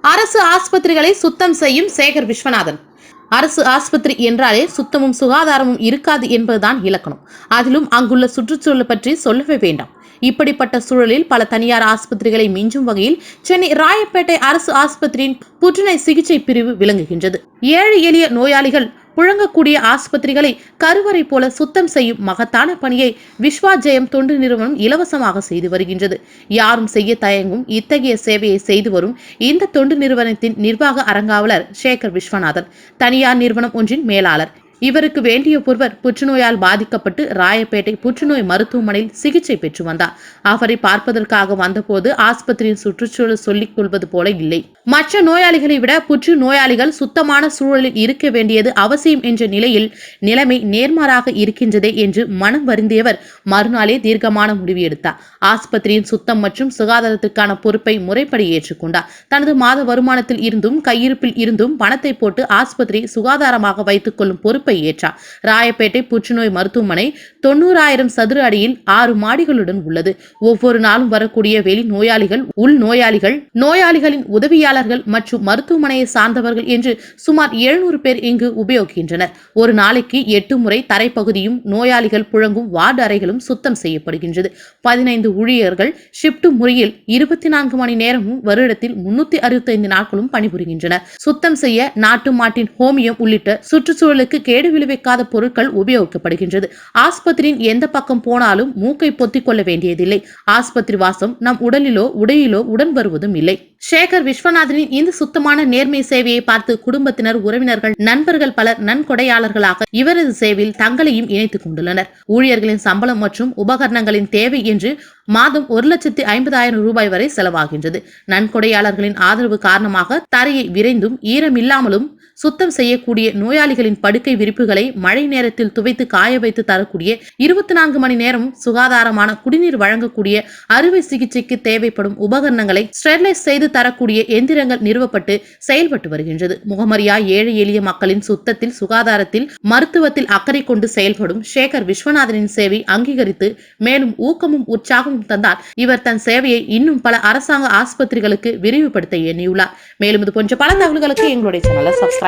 அரசு ஆஸ்பத்திரிகளை சுத்தம் செய்யும் சேகர் விஸ்வநாதன். அரசு ஆஸ்பத்திரி என்றாலே சுத்தமும் சுகாதாரமும் இருக்காது என்பதுதான் இலக்கணம். அதிலும் அங்குள்ள சுற்றுச்சூழல் பற்றி சொல்லவே வேண்டாம். இப்படிப்பட்ட சூழலில் பல தனியார் ஆஸ்பத்திரிகளை மிஞ்சும் வகையில் சென்னை ராயப்பேட்டை அரசு ஆஸ்பத்திரியின் புற்றுநோய் சிகிச்சை பிரிவு விளங்குகின்றது. ஏழை எளிய நோயாளிகள் புழங்கக்கூடிய ஆஸ்பத்திரிகளை கருவறை போல சுத்தம் செய்யும் மகத்தான பணியை விஸ்வா ஜெயம் தொண்டு நிறுவனம் இலவசமாக செய்து வருகின்றது. யாரும் செய்ய தயங்கும் இத்தகைய சேவையை செய்து வரும் இந்த தொண்டு நிறுவனத்தின் நிர்வாக அரங்காவலர் சேகர் விஸ்வநாதன். தனியார் நிறுவனம் ஒன்றின் மேலாளர். இவருக்கு வேண்டிய ஒருவர் புற்றுநோயால் பாதிக்கப்பட்டு ராயப்பேட்டை புற்றுநோய் மருத்துவமனையில் சிகிச்சை பெற்று வந்தார். அவரை பார்ப்பதற்காக வந்தபோது ஆஸ்பத்திரியின் சுற்றுச்சூழல் சொல்லிக் கொள்வது போல இல்லை. மற்ற நோயாளிகளை விட புற்று நோயாளிகள் சுத்தமான சூழலில் இருக்க வேண்டியது அவசியம் என்ற நிலையில் நிலைமை நேர்மாறாக இருக்கின்றதே என்று மனம் வருந்தியவர் மறுநாளே தீர்க்கமான முடிவு எடுத்தார். ஆஸ்பத்திரியின் சுத்தம் மற்றும் சுகாதாரத்திற்கான பொறுப்பை முறைப்படி ஏற்றுக்கொண்டார். தனது மாத வருமானத்தில் இருந்தும் கையிருப்பில் இருந்தும் பணத்தை போட்டு ஆஸ்பத்திரி சுகாதாரமாக வைத்துக் கொள்ளும் பொறுப்பு ஏற்றார். ராயப்பேட்டை புற்றுநோய் மருத்துவமனை தொண்ணூறாயிரம் சதுர அடியில் ஆறு மாடிகளுடன் உள்ளது. ஒவ்வொரு நாளும் வரக்கூடிய வெளி நோயாளிகள் உள் நோயாளிகள் நோயாளிகளின் உதவியாளர்கள் மற்றும் மருத்துவமனையை சார்ந்தவர்கள் என்று சுமார் எழுநூறு பேர் இங்கு உபயோகிக்கின்றனர். ஒரு நாளைக்கு எட்டு முறை தரைப்பகுதியும் நோயாளிகள் புழங்கும் வார்டு அறைகளும் சுத்தம் செய்யப்படுகின்றது. பதினைந்து ஊழியர்கள் ஷிப்ட் முறையில் இருபத்தி நான்கு மணி நேரமும் வருடத்தில் முன்னூத்தி அறுபத்தைந்து நாட்களும் பணிபுரிகின்றனர். சுத்தம் செய்ய நாட்டு மாட்டின் ஹோமியம் உள்ளிட்ட சுற்றுச்சூழலுக்கு கே கேடு விளைவிக்காத பொருட்கள் உபயோகிக்கப்படுகின்றது. ஆஸ்பத்திரியின் எந்த பக்கம் போனாலும் மூக்கை பொத்திக் கொள்ள வேண்டியதில்லை. ஆஸ்பத்திரி வாசம் நம் உடலிலோ உடையிலோ உடன் வருவதும் இல்லை. சேகர் விஸ்வநாதனின் இந்த சுத்தமான நேர்மை சேவையை பார்த்து குடும்பத்தினர் உறவினர்கள் நண்பர்கள் பலர் நன்கொடையாளர்களாக இவரது சேவையில் தங்களையும் இணைத்துக் கொண்டுள்ளனர். ஊழியர்களின் சம்பளம் மற்றும் உபகரணங்களின் தேவை என்று மாதம் ஒரு லட்சத்தி ஐம்பதாயிரம் ரூபாய் வரை செலவாகின்றது. நன்கொடையாளர்களின் ஆதரவு காரணமாக தரையை விரைந்தும் ஈரமில்லாமலும் சுத்தம் செய்யக்கூடிய நோயாளிகளின் படுக்கை விரிப்புகளை மழை நேரத்தில் துவைத்து காய வைத்து தரக்கூடிய இருபத்தி நான்கு மணி நேரம் சுகாதாரமான குடிநீர் வழங்கக்கூடிய அறுவை சிகிச்சைக்கு தேவைப்படும் உபகரணங்களை ஸ்டெர்லைஸ் செய்து தரக்கூடிய எந்திரங்கள் நிறுவப்பட்டு செயல்பட்டு வருகின்றது. முகமரியா ஏழை எளிய மக்களின் சுத்தத்தில் சுகாதாரத்தில் மருத்துவத்தில் அக்கறை கொண்டு செயல்படும் சேகர் விஸ்வநாதனின் சேவை அங்கீகரித்து மேலும் ஊக்கமும் உற்சாகமும் தந்தால் இவர் தன் சேவையை இன்னும் பல அரசாங்க ஆஸ்பத்திரிகளுக்கு விரிவுபடுத்த எண்ணியுள்ளார். மேலும் இது போன்ற பல தகவல்களுக்கு எங்களுடைய சேனலை சப்ஸ்கிரைப்